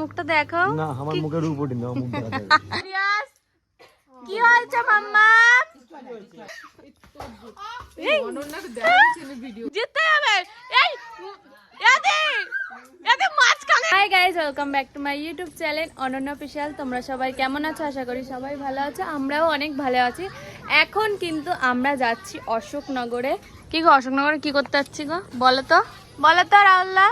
মুখটা দেখো না আমার মুখের উপর না মুখ রিয়াজ, কি হয়েছে মাম্মা? জিততে হবে। এই hi guys welcome back to my YouTube channel Ananya official তোমরা সবাই কেমন আছো? আশা করি সবাই ভালো আছো। আমরাও অনেক ভালো আছি। এখন কিন্তু আমরা যাচ্ছি অশোকনগরে। কি গো অশোকনগরে কি করতে যাচ্ছি গো? বলো তো। বলো তো রাহুল্লাহ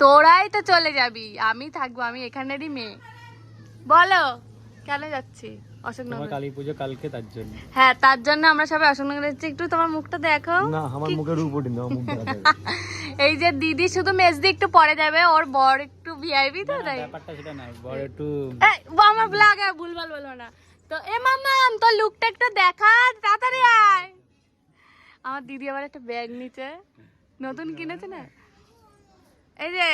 তোরাই তো চলে যাবি আমি থাকব আমি এখানেরই মেয়ে। বলো কেন যাচ্ছি? তোমার অশোকনগর। কালী পুজো কালকে তার জন্য। হ্যাঁ তার জন্য আমরা সবাই অশোকনগর যাচ্ছি। একটু তোমার মুখটা দেখো। না আমার মুখের উপর না মুখ এই যে দিদি শুধু মেজদি একটু পরে যাবে ওর বর একটু ভিআইপি তো তাই? ব্যাপারটা সেটা নাই বড় একটু আমার ভুলভাল বলব না। তো এ মামাম তোর লুকটা একটু দেখা তাড়াতাড়ি আয়। আমার দিদি আবার একটা ব্যাগ নিচে নতুন কিনেছে না? এই যে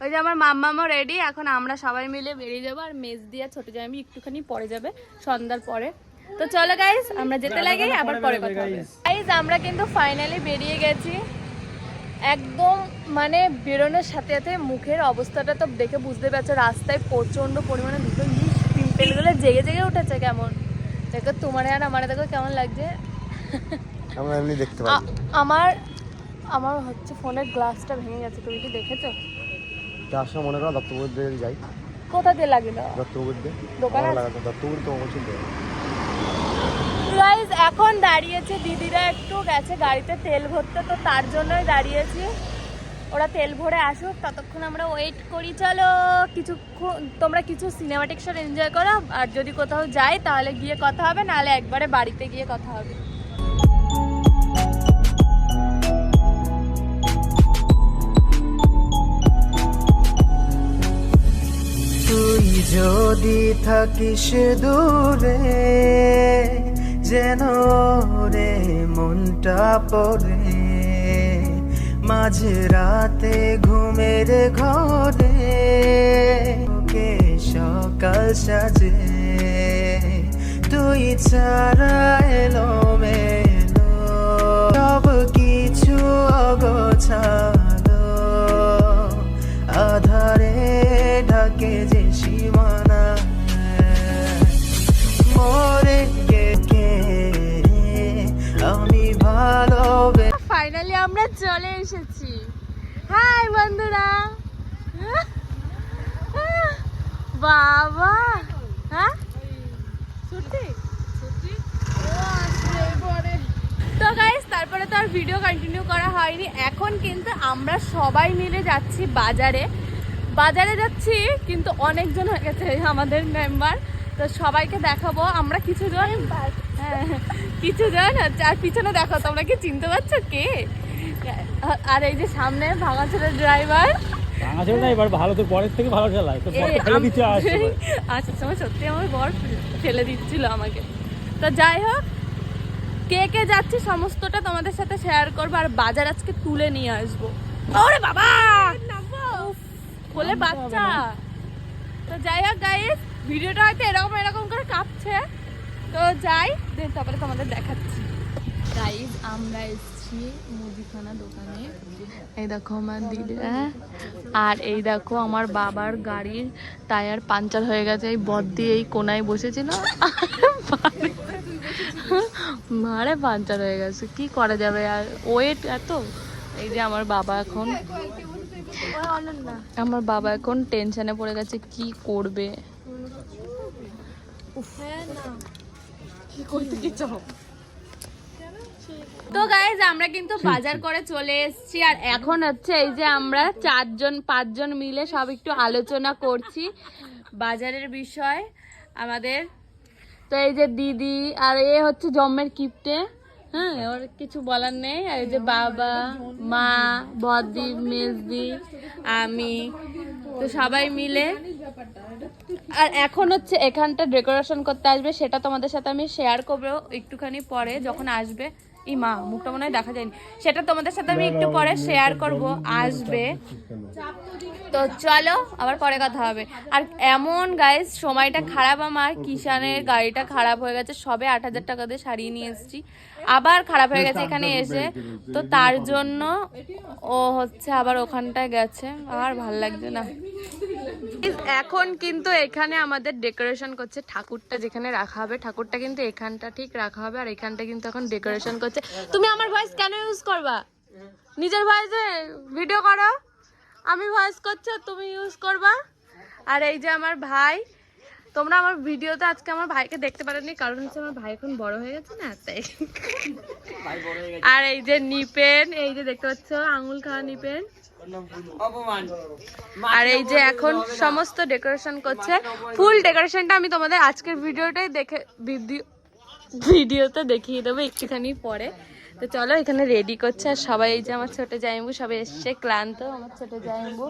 ওই যে আমার মাম্মামও রেডি এখন আমরা সবাই মিলে বেরিয়ে যাব। আর মেজ দিয়ে ছোট জামি একটুখানি পরে যাবে সন্ধ্যার পরে। তো চলো গাইজ আমরা যেতে লাগে আবার পরে কথা হবে। গাইস আমরা কিন্তু ফাইনালি বেরিয়ে গেছি। একদম মানে বেরোনোর সাথে সাথে মুখের অবস্থাটা তো দেখে বুঝতে পারছ রাস্তায় প্রচণ্ড পরিমাণে দুটো পিম্পেলগুলো জেগে জেগে উঠেছে কেমন। দেখো তোমার আর আমার দেখো কেমন লাগছে। আমরা এমনি দেখতে আমার আমার হচ্ছে ফোনের গ্লাসটা ভেঙে গেছে তুমি কি দেখেছ? সময় মনে করো দত্তপুর দিয়ে যাই। কোথা দিয়ে লাগিল? দত্তপুর দিয়ে দোকান আমার? লাগাতো দত্তপুর তো বলছিল গাইজ এখন দাঁড়িয়েছে দিদিরা একটু গেছে গাড়িতে তেল ভরতে তো তার জন্যই দাঁড়িয়েছি। ওরা তেল ভরে আসুক ততক্ষণ আমরা ওয়েট করি। চলো কিছু তোমরা কিছু সিনেমাটিক শট এনজয় করো আর যদি কোথাও যাই তাহলে গিয়ে কথা হবে নাহলে একবারে বাড়িতে গিয়ে কথা হবে। যদি থাকিস দূরে, যেন রে মনটা পড়ে। মাঝে রাতে ঘুমের ঘরে ওকে সকাল সাজে। তুই ছাড়া এলো মেলো সব কিছু অগোছালো। আধারে ঢাকে চলে এসেছি। হাই বন্ধুরা। বাবা। হ্যাঁ? সত্যি তো গাইস তারপরে তো আর ভিডিও কন্টিনিউ করা হয়নি। এখন কিন্তু আমরা সবাই মিলে যাচ্ছি বাজারে। বাজারে যাচ্ছি কিন্তু অনেকজন হয়ে গেছে আমাদের মেম্বার তো সবাইকে দেখাবো। আমরা কিছুজন হ্যাঁ, কিছুজন হচ্ছে। আর পিছনে দেখো তোমরা কি চিনতে পারছ কে? আর এই যে সামনে ভাঙাচোরের ড্রাইভার ভাঙা ছিল না এবার ভালো তো পরের থেকে ভালো চালায় তো ফেলে দিচ্ছে আসছে আসার সময় সত্যি আমার বর ফেলে দিচ্ছিল আমাকে। তো যাই হোক কে কে যাচ্ছি সমস্তটা তোমাদের সাথে শেয়ার করব আর বাজার আজকে তুলে নিয়ে আসব। ওরে বাবা! কোলে বাচ্চা। তো যাই হোক গাইস ভিডিওটা হয়তো এরকম এরকম করে কাঁপছে। তো যাই দেন তারপরে তোমাদের দেখাচ্ছি। গাইজ আমরা এসেছি মুদিখানা দোকানে। এই দেখো আমার দিদিরা আর এই দেখো আমার বাবার গাড়ির টায়ার পাঞ্চার হয়ে গেছে, এই বদ দিয়ে এই কোনায় বসেছিল মারে পাঞ্চার হয়ে গেছে, কি করা যাবে আর? ওয়েট এত? এই যে আমার বাবা এখন আমার বাবা এখন টেনশনে পড়ে গেছে, কি করবে? কি করতে কি চাও? তো গাইজ আমরা কিন্তু বাজার করে চলে এসেছি আর এখন হচ্ছে এই যে আমরা চারজন পাঁচজন মিলে সব একটু আলোচনা করছি বাজারের বিষয় আমাদের। তো এই যে দিদি আর এ হচ্ছে জম্মের কিপটে। হ্যাঁ ওর কিছু বলার নেই। আর এই যে বাবা মা বদি মেজদি আমি তো সবাই মিলে। আর এখন হচ্ছে এখানটা ডেকোরেশন করতে আসবে সেটা তোমাদের সাথে আমি শেয়ার করব একটুখানি পরে যখন আসবে। ই মা, মুখটা মনে হয় দেখা যায়নি। সেটা তোমাদের সাথে আমি একটু পরে শেয়ার করব, আসবে। তো চলো, আবার পরে কথা হবে। আর এমন গাইস সময়টা খারাপ আমার। কিষানের গাড়িটা খারাপ হয়ে গেছে। সবে আট হাজার টাকা দিয়ে সারিয়ে নিয়ে এসেছি। আবার খারাপ হয়ে গেছে এখানে এসে। তো তার জন্য ও হচ্ছে আবার ওখানটায় গেছে। আর ভালো লাগছে না। এখন কিন্তু এখানে আমাদের ডেকোরেশন করছে ঠাকুরটা যেখানে রাখা হবে। ঠাকুরটা কিন্তু এখানটা ঠিক রাখা হবে। আর এখানটা কিন্তু এখন ডেকোরেশন করছে। তুমি আমার ভয়েস কেন ইউজ করবা? নিজের ভয়েসে ভিডিও করো। আমি ভয়েস করছি আর তুমি ইউজ করবা। আর এই যে আমার ভাই তোমরা আমার ভিডিওতে আজকে আমার ভাইকে দেখতে পারোনি কারণ হচ্ছে আমার ভাই এখন বড় হয়ে গেছে না তাই। আর এই যে নিপেন এই যে দেখতে পাচ্ছ আঙুল খাওয়া নিপেন। আর এই যে এখন সমস্ত ডেকোরেশন করছে। ফুল ডেকোরেশনটা আমি তোমাদের আজকের ভিডিওটাই দেখে ভিডিও ভিডিওতে দেখিয়ে দেবো একটুখানি পরে। তো চলো এখানে রেডি করছে, আর সবাই এই যে আমার ছোট জাইম্বু সবাই এসছে, ক্লান্ত, আমার ছোট জাইম্বু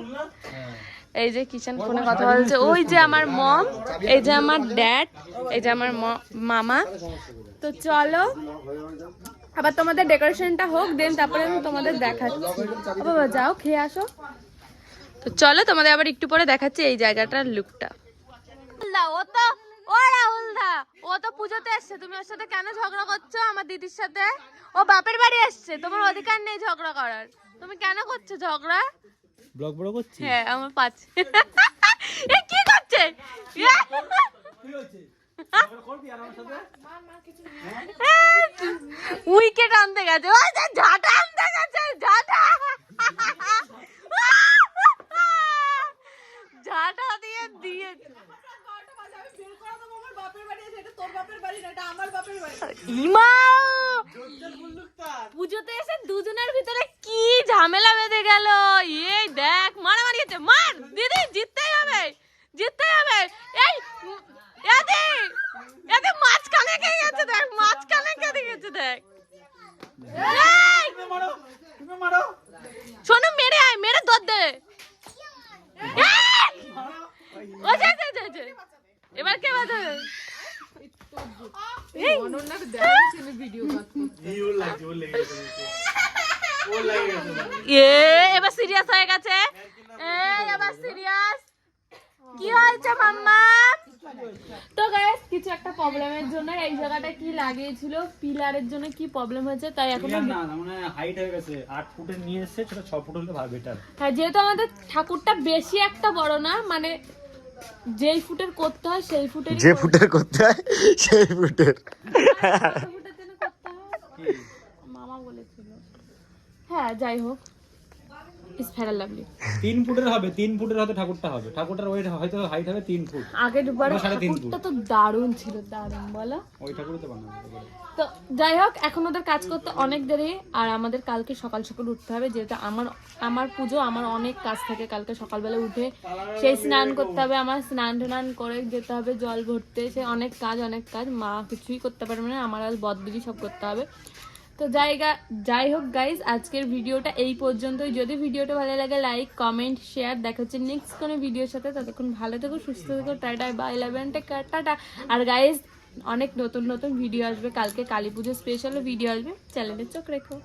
এই যে কিচেন ফোনে কথা বলছে। ওই যে আমার মম এই যে আমার ড্যাড এই যে আমার মামা। তো চলো, আবার তোমাদের ডেকোরেশনটা হোক দেন তারপরে আমি তোমাদের দেখাচ্ছি। বাবা, যাও, খেয়ে আসো। তো চলো তোমাদের আবার একটু পরে দেখাচ্ছি এই জায়গাটার লুকটা ও তো ও রাহুল দা ও তো পুজোতে এসছে। তুমি ওর সাথে কেন ঝগড়া করছ? আমার দিদির সাথে। ও বাপের বাড়ি এসছে তোমার অধিকার নেই ঝগড়া করার। তুমি কেন করছ ঝগড়া? ব্লগ বড় করছি হ্যাঁ আমার পাঁচ। এ কি করছে? উইকেট আনতে গেছে। গেছে ঝাঁটা ঝাঁটা দিয়ে দিয়ে ইমা! পুজোতে এসে দুজনের ভিতরে কি ঝামেলা বেঁধে গেল? এই দেখ মারামারি হচ্ছে। মার দিদি জিততেই হবে জিততেই হবে। এই উম, এদি এদি মাঝখানে কে গেছে দেখ মাঝখানে কে গেছে দেখ এই! শোনো মেরে আয় মেরে দর দে এই! ও যা যা যা যা। এবার কে বাজাবে এ এবার সিরিয়াস হয়ে গেছে? এই এবার সিরিয়াস কি হয়েছে মাম্মা? তো গাইস কিছু একটা প্রবলেমের জন্য এই জায়গাটা কি লাগিয়েছিল? পিলারের জন্য কি প্রবলেম হয়েছে? তাই এখন না না মানে হাইট হয়ে গেছে। আট ফুটের নিয়ে এসছে সেটা ছ ফুট হলে ভালো বেটার হ্যাঁ যেহেতু আমাদের ঠাকুরটা বেশি একটা বড় না মানে যেই ফুটের করতে হয় সেই ফুটের যে ফুটের করতে হয় সেই ফুটের। মামা বলেছিল। হ্যাঁ যাই হোক। ইস ভেরি লাভলি তিন ফুটের হবে তিন ফুটের হয়তো ঠাকুরটা হবে। ঠাকুরটার হয়তো হাইট হবে তিন ফুট। আগের বার ঠাকুরটা তো দারুণ ছিল দারুণ বলো। ওই ঠাকুরই তো বানাবে তো যাই হোক এখন ওদের কাজ করতে অনেক দেরি আর আমাদের কালকে সকাল সকাল উঠতে হবে যেহেতু আমার আমার পুজো আমার অনেক কাজ থাকে কালকে সকালবেলা উঠে। সেই স্নান করতে হবে আমার স্নান টান করে যেতে হবে জল ভরতে। সে অনেক কাজ অনেক কাজ মা কিছুই করতে পারবে না আমার আর বদবিধি সব করতে হবে। তো জায়গা, যাই হোক গাইজ আজকের ভিডিওটা এই পর্যন্তই। যদি ভিডিওটা ভালো লাগে লাইক কমেন্ট শেয়ার দেখা হচ্ছে নেক্সট কোনো ভিডিওর সাথে। ততক্ষণ ভালো থেকো, সুস্থ থেকো। টাটা বা ইলেভেন টাটা। আর গাইজ অনেক নতুন নতুন ভিডিও আসবে। কালকে কালী পুজোর স্পেশালও ভিডিও আসবে। চ্যানেলের চোখ রেখো।